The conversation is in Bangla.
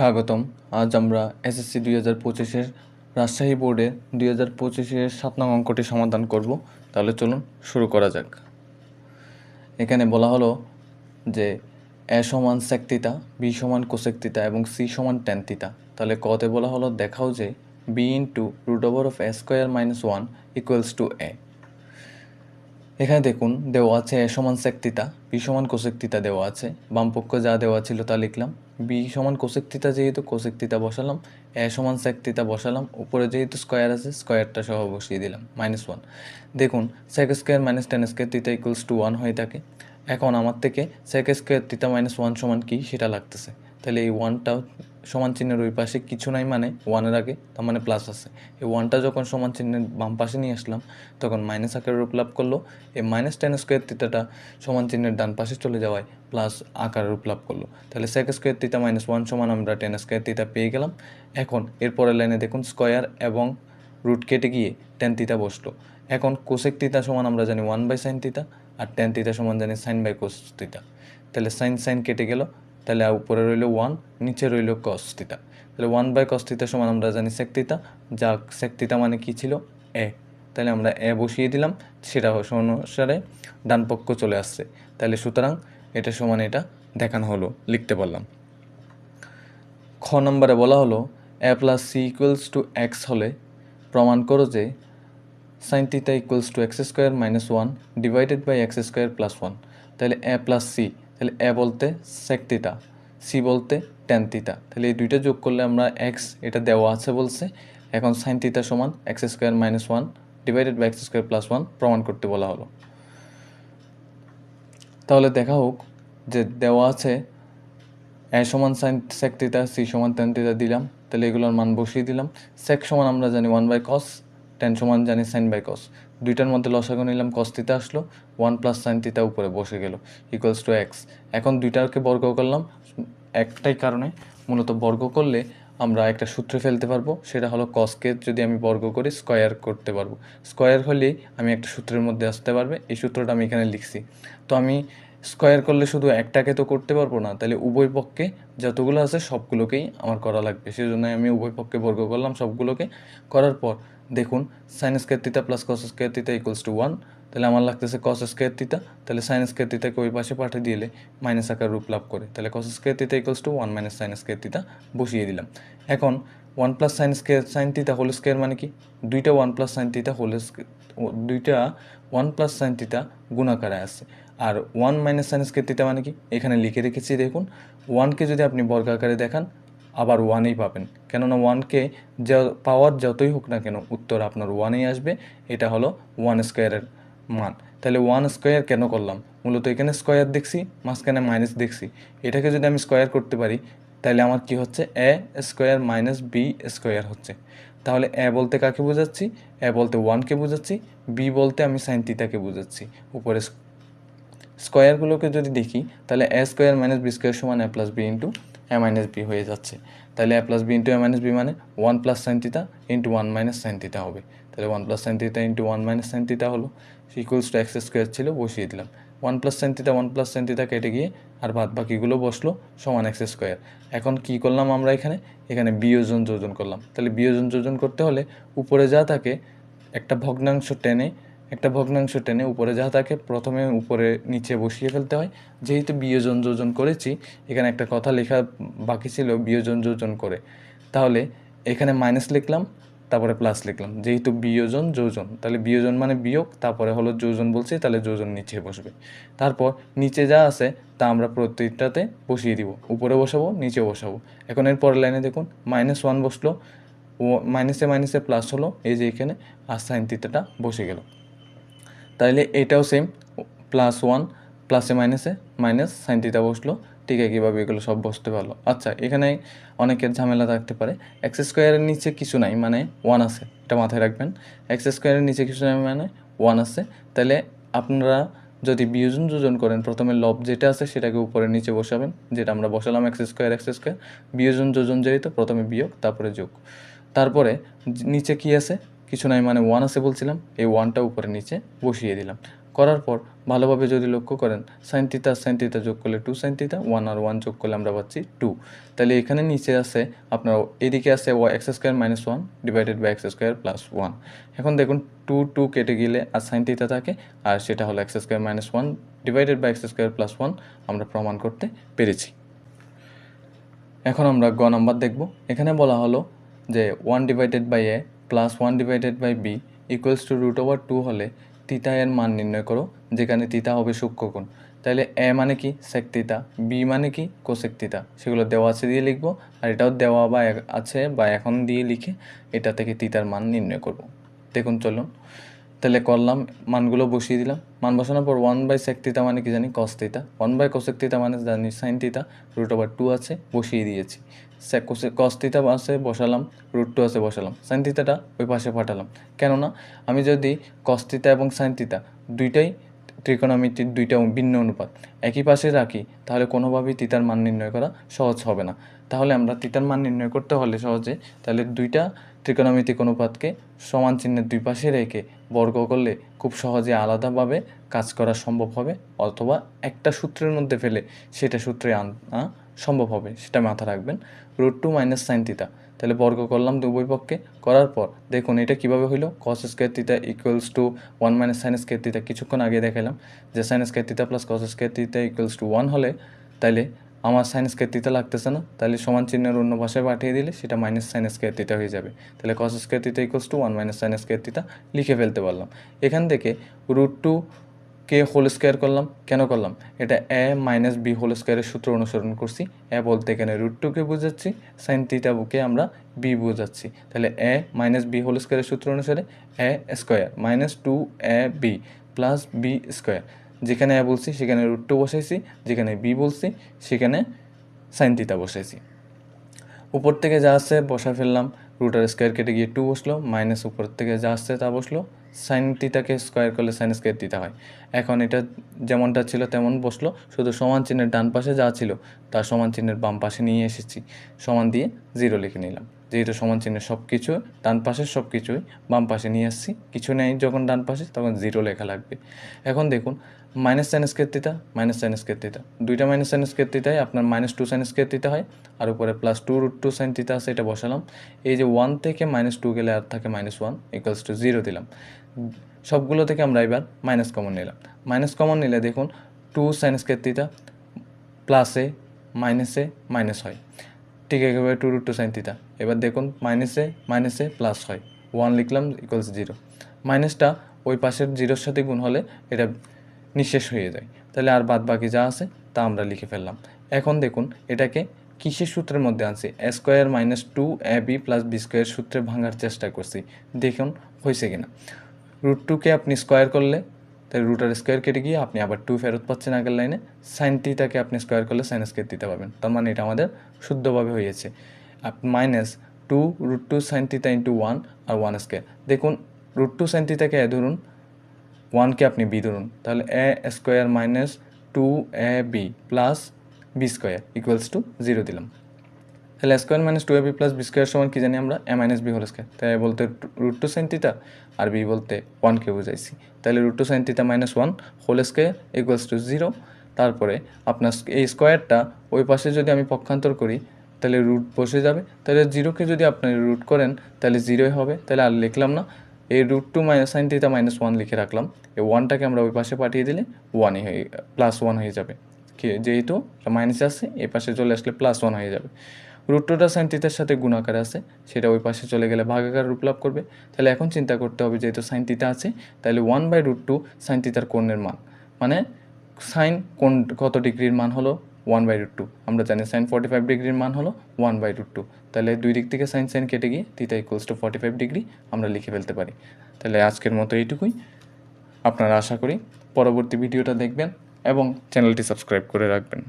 স্বাগতম। আজ আমরা এসএসসি দুই হাজার পঁচিশের রাজশাহী বোর্ডে দুই হাজার পঁচিশের সাত নং অঙ্কটি সমাধান করব। তাহলে চলুন শুরু করা যাক। এখানে বলা হলো যে এ সমান সেক থিতা বি সমান কোসেক থিতা এবং সি সমান টেন থিতা তাহলে কতে বলা হলো দেখাও যে B into root over of A square minus one equals to A এখানে দেখুন, দেওয়া আছে এ সমান সেক থিতা বি সমান কোসেক থিতা দেওয়া আছে। বামপক্ষ যা দেওয়া ছিল তা লিখলাম। বি সমান কোসেক থিতা যেহেতু কোসেক থিতা বসালাম। এ সমান সেক থিতা বসালাম। উপরে যেহেতু স্কোয়ার আছে স্কোয়ারটা সহ বসিয়ে দিলাম মাইনাস ওয়ান দেখুন sec square minus tan square theta equals to one হয়ে থাকে। এখন আমার থেকে sec square theta minus one সমান কি, সেটা লাগতেছে। তাহলে এই ওয়ানটাও সমান চিহ্নের ওই পাশে কিছু নাই মানে ওয়ানের আগে, তার মানে প্লাস আছে। এই ওয়ানটা যখন সমান চিহ্নের বাম পাশে নিয়ে আসলাম, তখন মাইনাস আকারে রূপ লাভ করল। এই মাইনাস টেন স্কোয়ার থিতাটা সমান চিহ্নের ডান পাশে চলে যাওয়ায় প্লাস আকারে রূপ লাভ করল। তাহলে sec square theta minus one সমান আমরা টেন স্কোয়ার থিতা পেয়ে গেলাম। এখন এরপরের লাইনে দেখুন স্কোয়ার এবং রুট কেটে গিয়ে টেন তিতা বসল। এখন কোসেক তিতা সমান আমরা জানি ওয়ান বাই সাইন তিতা আর টেন থিতা সমান জানি সাইন বাই কোস তিতা তাহলে সাইন সাইন কেটে গেল। তাহলে উপরে রইল ওয়ান নিচে রইল কস থিতা তাহলে ওয়ান বাই কস থিতা সমান আমরা জানি সেক যা সেক মানে কি ছিল? এ তাহলে আমরা এ বসিয়ে দিলাম, সেটা অনুসারে ডান পক্ষ চলে আসছে। তাহলে সুতরাং এটা সমান এটা দেখানো হলো, লিখতে পারলাম। খ নম্বরে বলা হলো A plus C equals to X হলে প্রমাণ করো যে sine theta equals to X square minus one divided by X square plus one তাহলে এ প্লাস সি তাহলে এ বলতে সেক সি বলতে টেন তাহলে এই দুইটা যোগ করলে আমরা এক্স এটা দেওয়া আছে বলছে, এখন সাইন সমান X square minus one divided by X square plus one প্রমাণ করতে বলা হলো। তাহলে দেখা হোক যে দেওয়া আছে এ সমান সাইন সেক সি সমান টেন দিলাম, তাহলে এগুলোর মান বসিয়ে দিলাম। সেক সমান আমরা জানি ওয়ান বাই কস টেন সমান জানি সাইন বাই কস দুইটার মধ্যে লসাগু নিলাম কস থিতা আসলো ওয়ান প্লাস সাইন থিতা উপরে বসে গেল ইকুয়ালস টু এক্স এখন দুইটাকে বর্গ করলাম, একটাই কারণে মূলত বর্গ করলে আমরা একটা সূত্রে ফেলতে পারব, সেটা হলো কসকে যদি আমি বর্গ করি স্কোয়ার করতে পারব। স্কোয়ার হলেই আমি একটা সূত্রের মধ্যে আসতে পারবে, এই সূত্রটা আমি এখানে লিখছি। তো আমি স্কোয়ার করলে শুধু একটাকে তো করতে পারব না, তাহলে উভয় পক্ষে যতগুলো আছে সবগুলোকেই আমার করা লাগবে। সেই জন্য আমি উভয় পক্ষে বর্গ করলাম সবগুলোকে। করার পর দেখুন sine square theta plus cos square theta equals to one তাহলে আমার লাগতেছে কস স্কোয়ার থিতা তাহলে সাইন স্কোয়ার থিতাকে ওই পাশে পাঠিয়ে দিলে মাইনাস আকার রূপ লাভ করে। তাহলে cos square theta equals to one minus sine square theta বসিয়ে দিলাম। এখন one plus sine square sine theta whole square মানে কি? দুইটা one plus sine theta whole দুইটা ওয়ান প্লাস সাইন থিতা গুণাকারে আছে আর one minus sine square theta মানে কি? এখানে লিখে রেখেছি, দেখুন ওয়ানকে যদি আপনি বর্গাকারে দেখান আবার ওয়ানেই পাবেন। কেননা ওয়ানকে যা পাওয়ার যতই হোক না কেন, উত্তর আপনার ওয়ানেই আসবে। এটা হলো ওয়ান স্কোয়ারের মান। তাহলে ওয়ান স্কোয়ার কেন করলাম? মূলত এখানে স্কোয়ার দেখছি, মাঝখানে মাইনাস দেখছি। এটাকে যদি আমি স্কোয়ার করতে পারি, তাহলে আমার কি হচ্ছে? A square minus B square হচ্ছে। তাহলে এ বলতে কাকে বোঝাচ্ছি? এ বলতে ওয়ানকে বোঝাচ্ছি বি বলতে আমি সাইন থিতাকে বোঝাচ্ছি। উপরে স্কোয়ারগুলোকে যদি দেখি, তাহলে A square minus B square সমান A plus B into A minus B হয়ে যাচ্ছে। তাহলে A plus B into A minus B মানে one plus sine into one minus sine হবে। তাহলে one plus sine into one minus sine theta হলো ইকুয়ালস টু এক্স স্কোয়ার ছিল, বসিয়ে দিলাম। One plus sine one plus sine কেটে গিয়ে আর বাদ বাকিগুলো বসল সমান এক্স স্কোয়ার এখন কি করলাম আমরা এখানে? এখানে বিয়োজন যোজন করলাম। তাহলে বিয়োজন যোজন করতে হলে উপরে যা থাকে, একটা ভগ্নাংশ টেনে একটা ভগ্নাংশ টেনে উপরে যা থাকে প্রথমে উপরে নিচে বসিয়ে ফেলতে হয়। যেহেতু বিয়োজন যোজন করেছি, এখানে একটা কথা লেখা বাকি ছিল, বিয়োজন যোজন করে। তাহলে এখানে মাইনাস লিখলাম, তারপরে প্লাস লিখলাম। যেহেতু বিয়োজন যোজন, তাহলে বিয়োজন মানে বিয়োগ, তারপরে হলো যোজন বলছি, তাহলে যোজন নিচে বসবে। তারপর নিচে যা আছে, তা আমরা প্রত্যেকটাতে বসিয়ে দিব। উপরে বসাবো, নিচে বসাবো। এখন এর পরের লাইনে দেখুন মাইনাস ওয়ান বসল, ও মাইনাসে মাইনাসে প্লাস হলো, এই যে এখানে, আর সাইন থিতাটা বসে গেল। তাইলে এটাও সেম প্লাস ওয়ান প্লাসে মাইনাসে মাইনাস সাইন থিতা বসল, ঠিক একইভাবে এগুলো সব বসতে পারল। আচ্ছা এখানে অনেকের ঝামেলা থাকতে পারে। এক্স স্কোয়ারের নিচে কিছু নাই মানে ওয়ান আছে, এটা মাথায় রাখবেন। এক্স স্কোয়ারের নিচে কিছু নাই মানে ওয়ান আছে। তাহলে আপনারা যদি বিয়োজন যোজন করেন, প্রথমে লব যেটা আছে সেটাকে উপরে নিচে বসাবেন, যেটা আমরা বসালাম এক্স স্কোয়ার এক্স স্কোয়ার বিয়োজন যোজন যেহেতু, প্রথমে বিয়োগ, তারপরে যোগ। তারপরে নিচে কি আছে? কিছু নাই মানে ওয়ান আছে বলছিলাম, এই ওয়ানটা উপরে নিচে বসিয়ে দিলাম। করার পর ভালোভাবে যদি লক্ষ্য করেন সাইন থিতা সাইন থিতা যোগ করলে টু সাইন থিতা ওয়ান আর ওয়ান যোগ করলে আমরা পাচ্ছি টু তাহলে এখানে নিচে আছে আপনার, এদিকে আছে ওয়া X square minus one divided by X square plus one এখন দেখুন টু টু কেটে গেলে আর সাইন থিতা থাকে, আর সেটা হলো X square minus one divided by X square plus one আমরা প্রমাণ করতে পেরেছি। এখন আমরা গ নাম্বার দেখব। এখানে বলা হলো যে one divided by A plus one divided by B equals to root over two হলে তিতা এর মান নির্ণয় করো, যেখানে তিতা হবে সূক্ষ্মকোণ তাহলে এ মানে কি? সেক তিতা বি মানে কি? কোসেক তিতা সেগুলো দেওয়া আছে দিয়ে লিখব, আর এটাও দেওয়া বা আছে বা এখন দিয়ে লিখে এটা থেকে তিতার মান নির্ণয় করব। দেখুন, চলুন। তাহলে করলাম, মানগুলো বসিয়ে দিলাম। মান বসানোর পর ওয়ান বাই সেক মানে কি জানি? কস তিতা ওয়ান বাই কোসেক মানে জানি সাইন রুট ওভার টু আছে, বসিয়ে দিয়েছি। সেক কস আছে, বসালাম রুট টু আছে, বসালাম। সাইন তিতাটা ওই পাশে পাঠালাম। কেননা আমি যদি কস তিতা এবং সাইন দুইটাই ত্রিকোণমিতির দুইটা ভিন্ন অনুপাত একই পাশে রাখি, তাহলে কোনোভাবেই তিতার মান নির্ণয় করা সহজ হবে না। তাহলে আমরা তিতার মান নির্ণয় করতে হলে সহজে তাহলে দুইটা ত্রিকোণমিতিক অনুপাতকে সমান চিহ্নের দুই পাশে রেখে বর্গ করলে খুব সহজে আলাদাভাবে কাজ করা সম্ভব হবে, অথবা একটা সূত্রের মধ্যে ফেলে সেটা সূত্রে আনা সম্ভব হবে, সেটা মাথা রাখবেন। রুট টু মাইনাস সাইন তিতা তাহলে বর্গ করলাম উভয় পক্ষে। করার পর দেখুন এটা কীভাবে হইল? Cos square theta equals to one minus sine square theta কিছুক্ষণ আগে দেখালাম যে sine square theta plus cos square theta equals to one হলে তাইলে আমার সাইন স্কোয়ার তিতা লাগতেছে না, তাহলে সমান চিহ্নের অন্য ভাষায় পাঠিয়ে দিলে সেটা মাইনাস সাইন স্কোয়ার তিতা হয়ে যাবে। তাহলে cos square equals to one minus sine square theta লিখে ফেলতে পারলাম। এখান থেকে রুট টু কে হোল স্কোয়ার করলাম, কেন করলাম? এটা এ মাইনাস বি হোল স্কোয়ারের সূত্র অনুসরণ করছি। এ বলতে এখানে রুট টুকে বুঝাচ্ছি সাইন থিটাকে আমরা বি বোঝাচ্ছি। তাহলে এ মাইনাস বি হোল স্কোয়ারের সূত্র অনুসারে A square minus two A B plus B square যেখানে এ বলছি, সেখানে রুট টু বসাইছি, যেখানে বি বলছি, সেখানে সাইন থিটা বসাইছি। উপর থেকে যা আসছে বসা ফেললাম রুটার স্কোয়ার কেটে গিয়ে টু বসল মাইনাস উপর থেকে যা আসছে তা বসল সাইন টিটাকে স্কোয়ার করলে সাইন স্কোয়ার টিটা হয়। এখন এটা যেমনটা ছিল তেমন বসল, শুধু সমান চিহ্নের ডান পাশে যা ছিল, তার সমান চিহ্নের বাম পাশে নিয়ে এসেছি। সমান দিয়ে জিরো লিখে নিলাম। যেহেতু সমান চিহ্নের সব কিছু ডান পাশের সব কিছুই বাম পাশে নিয়ে আসছি। কিছু নেই, যখন ডান পাশে, তখন জিরো লেখা লাগবে। এখন দেখুন minus sine square theta minus sine square theta দুইটা মাইনাস সাইন স্কোয়ার থিটায় আপনার minus two sine square theta হয়, আর উপরে plus two root two sine theta আছে, এটা বসালাম। এই যে ওয়ান থেকে মাইনাস টু গেলে আর থাকে minus one equals to zero দিলাম। সবগুলো থেকে আমরা এবার মাইনাস কমন নিলাম। মাইনাস কমন নিলে দেখুন টু সাইন স্কোয়ার থিটা প্লাসে মাইনাসে মাইনাস হয়। ঠিক একেবারে two root two sine theta এবার দেখুন মাইনাসে মাইনাসে প্লাস হয়। ওয়ান লিখলাম ইকুয়ালস জিরো মাইনাসটা ওই পাশের জিরোর সাথে গুণ হলে এটা নিঃশেষ হয়ে যায়। তাহলে আর বাদ বাকি যা আছে, তা আমরা লিখে ফেললাম। এখন দেখুন, এটাকে কিসের সূত্রের মধ্যে আনছি? A square minus two A B plus B square সূত্রে ভাঙার চেষ্টা করছি। দেখুন, হয়েছে কিনা। রুট টুকে আপনি স্কোয়ার করলে তাই রুটার স্কোয়ার কেটে গিয়ে আপনি আবার টু ফেরত পাচ্ছেন আগের লাইনে সাইন টিটাকে আপনি স্কোয়ার করলে সাইন স্কোয়ার দিতে পারবেন তার মানে এটা আমাদের শুদ্ধভাবে হয়েছে। Minus two root two sine theta into one আর ওয়ান স্কোয়ার দেখুন রুট টু সাইন টিটাকে এ ধরুন ওয়ানকে আপনি বি ধরুন। তাহলে A square minus two A B plus B square equals to zero দিলাম। তাহলে square minus two A B plus B square সমান কি জানি আমরা? A minus B whole square তাই বলতে রুট টু সাইন থিটা আর বি বলতে ওয়ানকে বুঝাইছি। তাহলে root two sine theta minus one whole square equals to zero তারপরে আপনার এই স্কোয়ারটা ওই পাশে যদি আমি পক্ষান্তর করি, তাহলে রুট বসে যাবে। তাহলে জিরোকে যদি আপনি রুট করেন, তাহলে জিরোই হবে। তাহলে আর লিখলাম না। এই root two minus sine theta minus one লিখে রাখলাম। এই ওয়ানটাকে আমরা ওই পাশে পাঠিয়ে দিলে ওয়ানই হয়ে প্লাস ওয়ান হয়ে যাবে। যেহেতু মাইনাস আছে, এই পাশে চলে আসলে প্লাস ওয়ান হয়ে যাবে। রুট টুটা সাইন থিটার সাথে গুণাকার আছে, সেটা ওই পাশে চলে গেলে ভাগাকার রূপ লাভ করবে। তাহলে এখন চিন্তা করতে হবে যেহেতু সাইন থিটা আছে, তাহলে one by root two sine থিটার কোণের মান। মানে সাইন কোন কত ডিগ্রির মান হলো? ওয়ান বাই রুট টু আমরা জানি সাইন ফর্টি ফাইভ ডিগ্রির মান হলো ওয়ান বাই রুট টু তাহলে দুই দিক থেকে সাইন সাইন কেটে গিয়ে theta equals to forty five degree আমরা লিখে ফেলতে পারি। তাহলে আজকের মতো এইটুকুই। আপনারা আশা করি পরবর্তী ভিডিওটা দেখবেন এবং চ্যানেলটি সাবস্ক্রাইব করে রাখবেন।